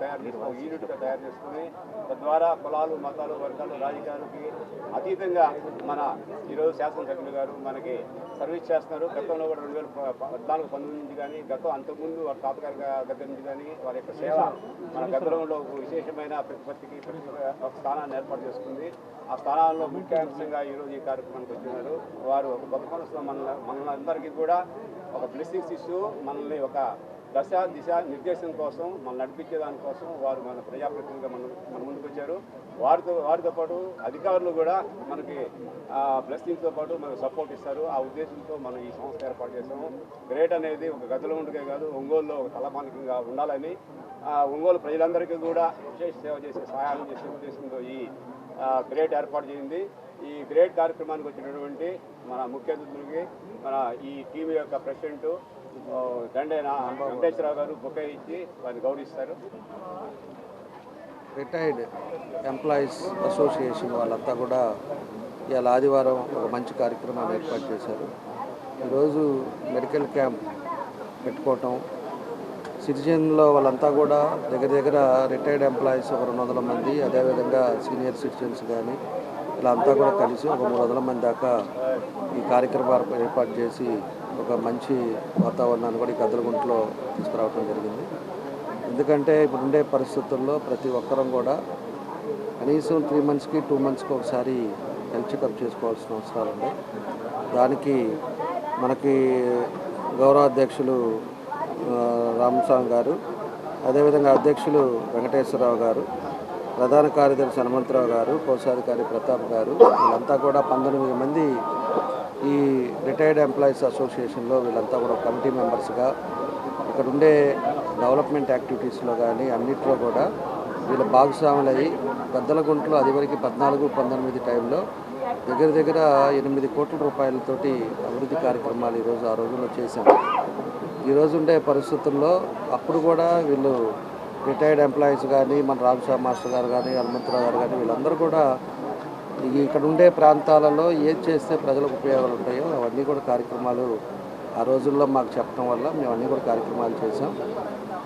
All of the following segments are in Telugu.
తయారు చేసుకుని యూనిట్గా తయారు చేసుకుని తద్వారా కులాలు మతాలు వర్గాలు రాజకీయాలకి అతీతంగా మన ఈరోజు శాసనసభ్యులు గారు మనకి సర్వీస్ చేస్తున్నారు. గతంలో కూడా రెండు వేల పద్నాలుగు పంతొమ్మిది నుంచి కానీ గతం అంతకుముందు వారి తాతగారి దగ్గర నుంచి కానీ వారి యొక్క సేవ మన గతంలో విశేషమైన ప్రతిపత్తికి ఒక స్థానాన్ని ఏర్పాటు చేసుకుంది. ఆ స్థానాల్లో ముఖ్యాంశంగా ఈరోజు ఈ కార్యక్రమానికి వచ్చినారు. వారు ఒక గొప్ప మన మనందరికీ కూడా ఒక బ్లెస్సింగ్స్ ఇస్తూ మనల్ని ఒక దశ దిశ నిర్దేశం కోసం మనం నడిపించే దానికోసం వారు మన ప్రజాప్రతినిధిగా మన మన ముందుకు వచ్చారు. వారితో వారితో పాటు అధికారులు కూడా మనకి బ్లెస్సింగ్తో పాటు మనకు సపోర్ట్ ఇస్తారు. ఆ ఉద్దేశంతో మనం ఈ సంస్థ ఏర్పాటు చేసాము గ్రేట్ అనేది ఒక గదిలో ఉండకే కాదు ఒంగోలులో ఒక తలమానికంగా ఉండాలని ఒంగోలు ప్రజలందరికీ కూడా విశేష సేవ చేసే సహాయం చేసే ఉద్దేశంతో ఈ గ్రేట్ ఏర్పాటు చేయింది. ఈ గ్రేట్ కార్యక్రమానికి వచ్చినటువంటి మన ముఖ్య అతిథులకి మన ఈ టీం యొక్క ప్రెసిడెంటు దండేనా? వెంకటేశ్వరరావు గారు బొకే ఇచ్చి వారిని గౌరవిస్తారు. రిటైర్డ్ ఎంప్లాయీస్ అసోసియేషన్ వాళ్ళంతా కూడా ఇవాళ ఆదివారం ఒక మంచి కార్యక్రమాన్ని ఏర్పాటు చేశారు. ఈరోజు మెడికల్ క్యాంప్ పెట్టుకోవటం సిటిజన్లో వాళ్ళంతా కూడా దగ్గర దగ్గర రిటైర్డ్ ఎంప్లాయీస్ ఒక రెండు వందల మంది అదేవిధంగా సీనియర్ సిటిజన్స్ కానీ వీళ్ళంతా కూడా కలిసి ఒక మూడు వందల మంది దాకా ఈ కార్యక్రమం ఏర్పాటు చేసి ఒక మంచి వాతావరణాన్ని కూడా ఈ గద్దలగుంటలో తీసుకురావడం జరిగింది. ఎందుకంటే ఇప్పుడు ఉండే పరిస్థితుల్లో ప్రతి ఒక్కరం కూడా కనీసం త్రీ మంత్స్కి టూ మంత్స్కి ఒకసారి హెల్త్ చెకప్ చేసుకోవాల్సిన అవసరాలు ఉన్నాయి. దానికి మనకి గౌరవ అధ్యక్షులు రామస్వామి గారు అదేవిధంగా అధ్యక్షులు వెంకటేశ్వరరావు గారు ప్రధాన కార్యదర్శి హనుమంతరావు గారు కోశాధికారి ప్రతాప్ గారు వీళ్ళంతా కూడా పంతొమ్మిది మంది ఈ రిటైర్డ్ ఎంప్లాయీస్ అసోసియేషన్లో వీళ్ళంతా కూడా కమిటీ మెంబర్స్గా ఇక్కడ ఉండే డెవలప్మెంట్ యాక్టివిటీస్లో కానీ అన్నిట్లో కూడా వీళ్ళ భాగస్వాములయ్యి పెద్దల గుంట్లో అదివరకు పద్నాలుగు పంతొమ్మిది టైంలో దగ్గర దగ్గర ఎనిమిది కోట్ల రూపాయలతోటి అభివృద్ధి కార్యక్రమాలు ఈరోజు ఆ రోజుల్లో చేశాం. ఈరోజు ఉండే పరిస్థితుల్లో అప్పుడు కూడా వీళ్ళు రిటైర్డ్ ఎంప్లాయీస్ కానీ మన రామస్వామి మాస్టర్ గారు కానీ హనుమంతరావు గారు కానీ వీళ్ళందరూ కూడా ఇక్కడ ఉండే ప్రాంతాలలో ఏం చేస్తే ప్రజలకు ఉపయోగాలు ఉంటాయో అవన్నీ కూడా కార్యక్రమాలు ఆ రోజుల్లో మాకు చెప్పడం వల్ల మేము అన్నీ కూడా కార్యక్రమాలు చేసాం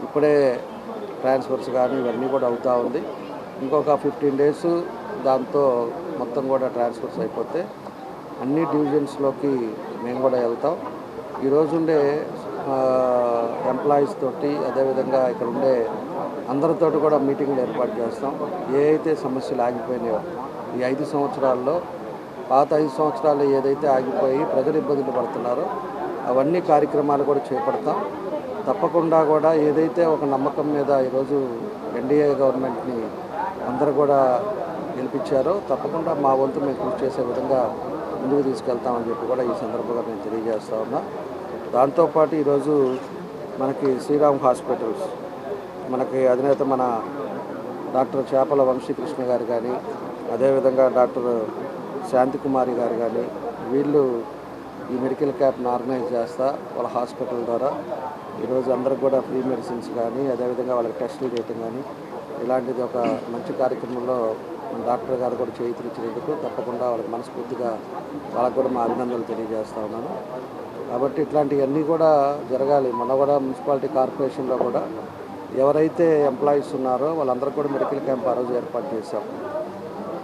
ఇప్పుడే ట్రాన్స్ఫర్స్ కానీ ఇవన్నీ కూడా అవుతూ ఉంది. ఇంకొక ఫిఫ్టీన్ డేస్ దాంతో మొత్తం కూడా ట్రాన్స్ఫర్స్ అయిపోతే అన్ని డివిజన్స్లోకి మేము కూడా వెళ్తాం. ఈరోజు ఉండే ఎంప్లాయీస్ తోటి అదేవిధంగా ఇక్కడ ఉండే అందరితోటి కూడా మీటింగ్లు ఏర్పాటు చేస్తాం. ఏ అయితే సమస్యలు ఆగిపోయినాయో ఈ ఐదు సంవత్సరాల్లో పాత ఐదు సంవత్సరాలు ఏదైతే ఆగిపోయి ప్రజలు ఇబ్బందులు పడుతున్నారో అవన్నీ కార్యక్రమాలు కూడా చేపడతాం. తప్పకుండా కూడా ఏదైతే ఒక నమ్మకం మీద ఈరోజు ఎన్డీఏ గవర్నమెంట్ని అందరూ కూడా గెలిపించారో తప్పకుండా మా వంతు మేము కృషి చేసే విధంగా ముందుకు తీసుకెళ్తామని చెప్పి కూడా ఈ సందర్భంగా నేను తెలియజేస్తా ఉన్నా. దాంతోపాటు ఈరోజు మనకి శ్రీరామ్ హాస్పిటల్స్ మనకి అధినేత మన డాక్టర్ చేపల వంశీకృష్ణ గారు కానీ అదేవిధంగా డాక్టర్ శాంతికుమారి గారు కానీ వీళ్ళు ఈ మెడికల్ క్యాంప్ను ఆర్గనైజ్ చేస్తా వాళ్ళ హాస్పిటల్ ద్వారా. ఈరోజు అందరికి కూడా ఫ్రీ మెడిసిన్స్ కానీ అదేవిధంగా వాళ్ళకి టెస్టులు చేయటం కానీ ఇలాంటిది ఒక మంచి కార్యక్రమంలో డాక్టర్ గారు కూడా చేయించినందుకు తప్పకుండా వాళ్ళకి మనస్ఫూర్తిగా వాళ్ళకు కూడా మా అభినందనలు తెలియజేస్తా ఉన్నాను. కాబట్టి ఇట్లాంటివన్నీ కూడా జరగాలి. మన కూడా మున్సిపాలిటీ కార్పొరేషన్లో కూడా ఎవరైతే ఎంప్లాయీస్ ఉన్నారో వాళ్ళందరూ కూడా మెడికల్ క్యాంప్ ఆ రోజు ఏర్పాటు చేశాం.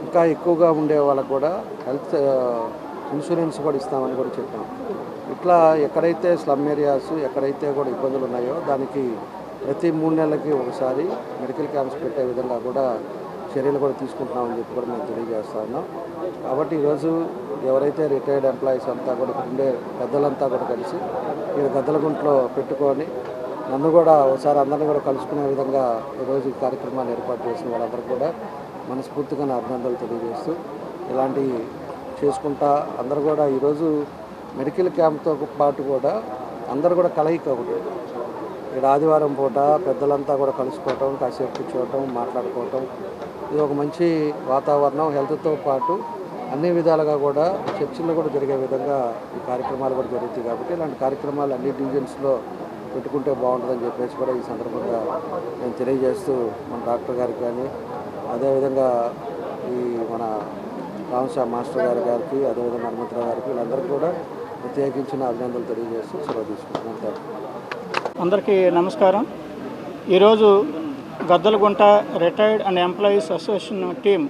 ఇంకా ఎక్కువగా ఉండే వాళ్ళకు కూడా హెల్త్ ఇన్సూరెన్స్ కూడా ఇస్తామని కూడా చెప్పాం. ఇట్లా ఎక్కడైతే స్లమ్ ఏరియాస్ ఎక్కడైతే కూడా ఇబ్బందులు ఉన్నాయో దానికి ప్రతి మూడు నెలలకి ఒకసారి మెడికల్ క్యాంప్స్ పెట్టే విధంగా కూడా చర్యలు కూడా తీసుకుంటున్నామని చెప్పి కూడా మేము తెలియజేస్తా ఉన్నాం. కాబట్టి ఈరోజు ఎవరైతే రిటైర్డ్ ఎంప్లాయీస్ అంతా కూడా ఉండే పెద్దలంతా కూడా కలిసి మీరు గద్దలగుంట్లో పెట్టుకొని నన్ను కూడా ఒకసారి అందరిని కూడా కలుసుకునే విధంగా ఈరోజు ఈ కార్యక్రమాన్ని ఏర్పాటు చేసిన వాళ్ళందరూ కూడా మనస్ఫూర్తిగా నా అభినందనలు తెలియజేస్తూ ఇలాంటి చేసుకుంటా అందరూ కూడా ఈరోజు మెడికల్ క్యాంప్తో పాటు కూడా అందరూ కూడా కలయిక ఒకటి. ఇక్కడ ఆదివారం పూట పెద్దలంతా కూడా కలుసుకోవటం కాసేపు కూర్చోవటం మాట్లాడుకోవటం. ఇది ఒక మంచి వాతావరణం హెల్త్తో పాటు అన్ని విధాలుగా కూడా చర్చలు కూడా జరిగే విధంగా ఈ కార్యక్రమాలు కూడా జరుగుతాయి కాబట్టి ఇలాంటి కార్యక్రమాలు అన్ని డివిజన్స్లో పెట్టుకుంటే బాగుంటుందని చెప్పేసి కూడా ఈ సందర్భంగా నేను తెలియజేస్తూ మన డాక్టర్ గారికి కానీ అదేవిధంగా ఈ మన రామశా మాస్టర్ గారి గారికి అదేవిధంగా హనుమంతరావు గారికి వీళ్ళందరికీ కూడా ప్రత్యేకించిన అభినందనలు తెలియజేస్తూ సెలవు తీసుకుంటున్నాను అందరికీ నమస్కారం. ఈరోజు Gaddalagunta retired and employees association team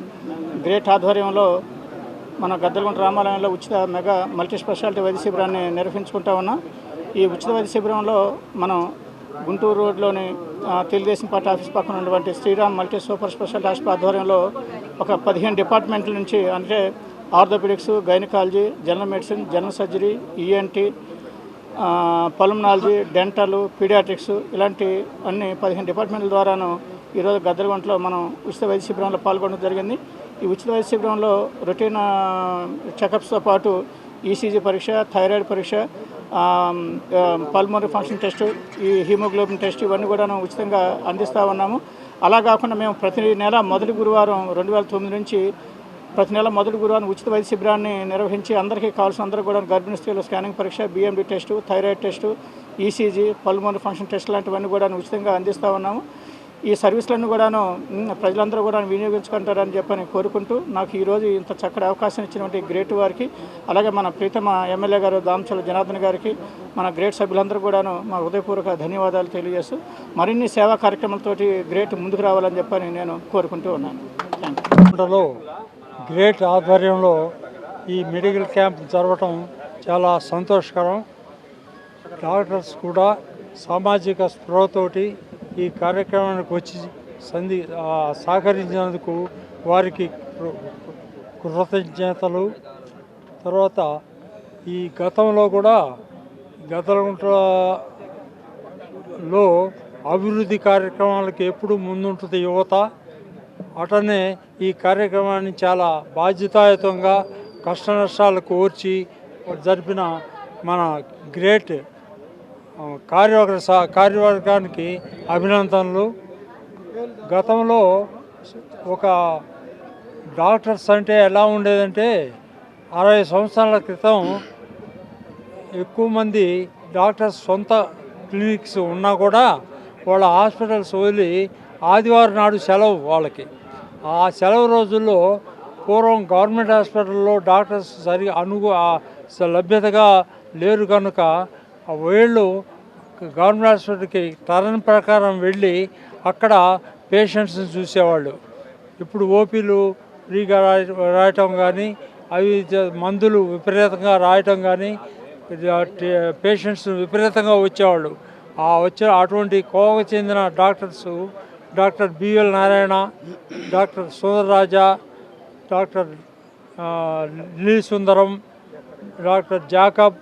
great ఆధ్వర్యంలో మన గద్దలగుంట రామాలయంలో ఉచిత మెగా మల్టీ స్పెషాలిటీ వైద్య శిబిరాన్ని నిర్వహించుకుంటా ఉన్నాం. ఈ ఉచిత వైద్య శిబిరంలో మనం గుంటూరు రోడ్లోని తెలుగుదేశం పార్టీ ఆఫీస్ పక్కన ఉన్నటువంటి Sriram multi super speciality hospital ఆధ్వర్యంలో ఒక పదిహేను డిపార్ట్మెంట్ల నుంచి అంటే orthopaedics gynaecology general medicine general surgery ENT pulmonology dental paediatrics ఇలాంటి అన్ని పదిహేను డిపార్ట్మెంట్ల ద్వారాను ఈరోజు గద్దరగుంటలో మనం ఉచిత వైద్య శిబిరంలో పాల్గొనడం జరిగింది. ఈ ఉచిత వైద్య శిబిరంలో రొటీన్ చెకప్స్తో పాటు ఈసీజీ పరీక్ష థైరాయిడ్ పరీక్ష పల్మోనరీ ఫంక్షన్ టెస్ట్ ఈ హీమోగ్లోబిన్ టెస్ట్ ఇవన్నీ కూడా ఉచితంగా అందిస్తూ ఉన్నాము. అలా కాకుండా మేము ప్రతి నెల మొదటి గురువారం రెండు వేల తొమ్మిది నుంచి ప్రతి నెల మొదటి గురువారం ఉచిత వైద్య శిబిరాన్ని నిర్వహించి అందరికీ కావాల్సిన అందరూ కూడా గర్భిణీ స్త్రీల స్కానింగ్ పరీక్ష BMD test thyroid test ECG pulmonary function test లాంటివన్నీ కూడా ఉచితంగా అందిస్తూ ఉన్నాము. ఈ సర్వీసులను కూడాను ప్రజలందరూ కూడా వినియోగించుకుంటారని చెప్పని కోరుకుంటూ నాకు ఈరోజు ఇంత చక్కటి అవకాశం ఇచ్చినటువంటి గ్రేట్ వారికి అలాగే మన ప్రీతమ ఎమ్మెల్యే గారు దామచల జనార్దన్ గారికి మన గ్రేట్ సభ్యులందరూ కూడాను మా హృదయపూర్వక ధన్యవాదాలు తెలియజేస్తూ మరిన్ని సేవా కార్యక్రమాలతోటి గ్రేట్ ముందుకు రావాలని చెప్పని నేను కోరుకుంటూ ఉన్నాను. గ్రేట్ ఆధ్వర్యంలో ఈ మెడికల్ క్యాంప్ జరగటం చాలా సంతోషకరం. డాక్టర్స్ కూడా సామాజిక స్పృహతోటి ఈ కార్యక్రమానికి వచ్చి సంధి సహకరించినందుకు వారికి కృతజ్ఞతలు. తర్వాత ఈ గతంలో కూడా గతంలో అభివృద్ధి కార్యక్రమాలకు ఎప్పుడు ముందుంటుంది యువత? అటనే ఈ కార్యక్రమాన్ని చాలా బాధ్యతాయుతంగా కష్ట నష్టాలు కోర్చి జరిపిన మన గ్రేట్ కార్యవర్గ కార్యవర్గానికి అభినందనలు. గతంలో ఒక డాక్టర్స్ అంటే ఎలా ఉండేదంటే అరవై సంవత్సరాల క్రితం ఎక్కువ మంది డాక్టర్స్ సొంత క్లినిక్స్ ఉన్నా కూడా వాళ్ళ హాస్పిటల్స్ వదిలి ఆదివారం నాడు సెలవు వాళ్ళకి. ఆ సెలవు రోజుల్లో పూర్వం గవర్నమెంట్ హాస్పిటల్లో డాక్టర్స్ సరిగా అనుగు లభ్యతగా లేరు కనుక వీళ్ళు గవర్నమెంట్ హాస్పిటల్కి టర్న్ ప్రకారం వెళ్ళి అక్కడ పేషెంట్స్ని చూసేవాళ్ళు. ఇప్పుడు ఓపీలు ఫ్రీగా రాయ- రాయటం కానీ అవి మందులు విపరీతంగా రాయటం కానీ పేషెంట్స్ విపరీతంగా వచ్చేవాళ్ళు. ఆ వచ్చే అటువంటి కోవకు చెందిన doctors doctor BL Narayana doctor Sundararaja doctor Lee Sundaram doctor Jacob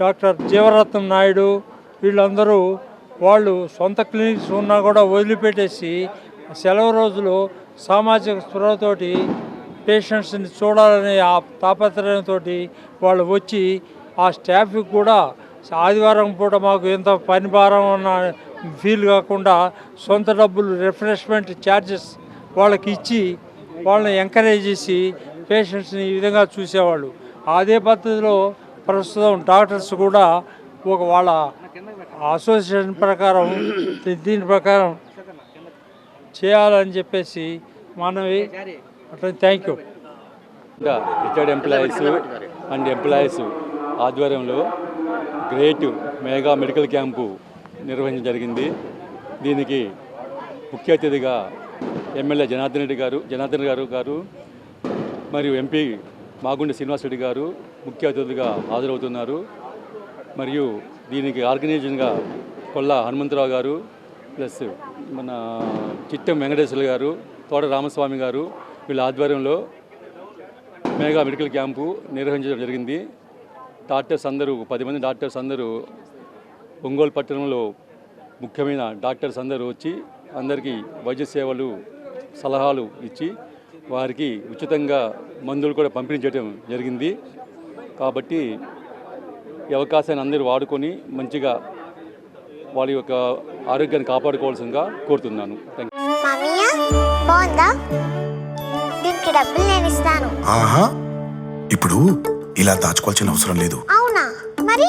doctor Jeevaratnam Naidu వీళ్ళందరూ వాళ్ళు సొంత క్లినిక్స్ ఉన్నా కూడా వదిలిపెట్టేసి సెలవు రోజులు సామాజిక స్పృహతోటి పేషెంట్స్ని చూడాలనే ఆ తాపత్రయంతో వాళ్ళు వచ్చి ఆ స్టాఫ్కి కూడా ఆదివారం పూట మాకు ఎంత పని భారం అన్న ఫీల్ కాకుండా సొంత డబ్బులు రిఫ్రెష్మెంట్ ఛార్జెస్ వాళ్ళకి ఇచ్చి వాళ్ళని ఎంకరేజ్ చేసి పేషెంట్స్ని ఈ విధంగా చూసేవాళ్ళు. అదే పద్ధతిలో ప్రస్తుతం డాక్టర్స్ కూడా ఒక వాళ్ళ అసోసియేషన్ ప్రకారం దీని ప్రకారం చేయాలని చెప్పేసి మనవి. అట్లా thank you. Retired employees and employees ఆధ్వర్యంలో గ్రేట్ మెగా మెడికల్ క్యాంపు నిర్వహించడం జరిగింది. దీనికి ముఖ్య అతిథిగా ఎమ్మెల్యే జనార్దన్ రెడ్డి గారు జనార్దన్ గారు గారు మరియు ఎంపీ మాగుండి శ్రీనివాస్ రెడ్డి గారు ముఖ్య అతిథిగా హాజరవుతున్నారు. మరియు దీనికి ఆర్గనైజేషన్గా కొల్లా హనుమంతరావు గారు ప్లస్ మన చిట్టం వెంకటేశ్వర గారు తోట రామస్వామి గారు వీళ్ళ ఆధ్వర్యంలో మెగా మెడికల్ క్యాంపు నిర్వహించడం జరిగింది. డాక్టర్స్ అందరూ పది మంది డాక్టర్స్ అందరూ ఒంగోలు పట్టణంలో ముఖ్యమైన డాక్టర్స్ అందరూ వచ్చి అందరికీ వైద్య సేవలు సలహాలు ఇచ్చి వారికి ఉచితంగా మందులు కూడా పంపిణీ చేయడం జరిగింది. కాబట్టి ఈ అవకాశాన్ని అందరూ వాడుకొని మంచిగా వాళ్ళ యొక్క ఆరోగ్యాన్ని కాపాడుకోవాల్సిందిగా కోరుతున్నాను. ఇప్పుడు ఇలా దాచుకోవాల్సిన అవసరం లేదు. అవునా? మరి?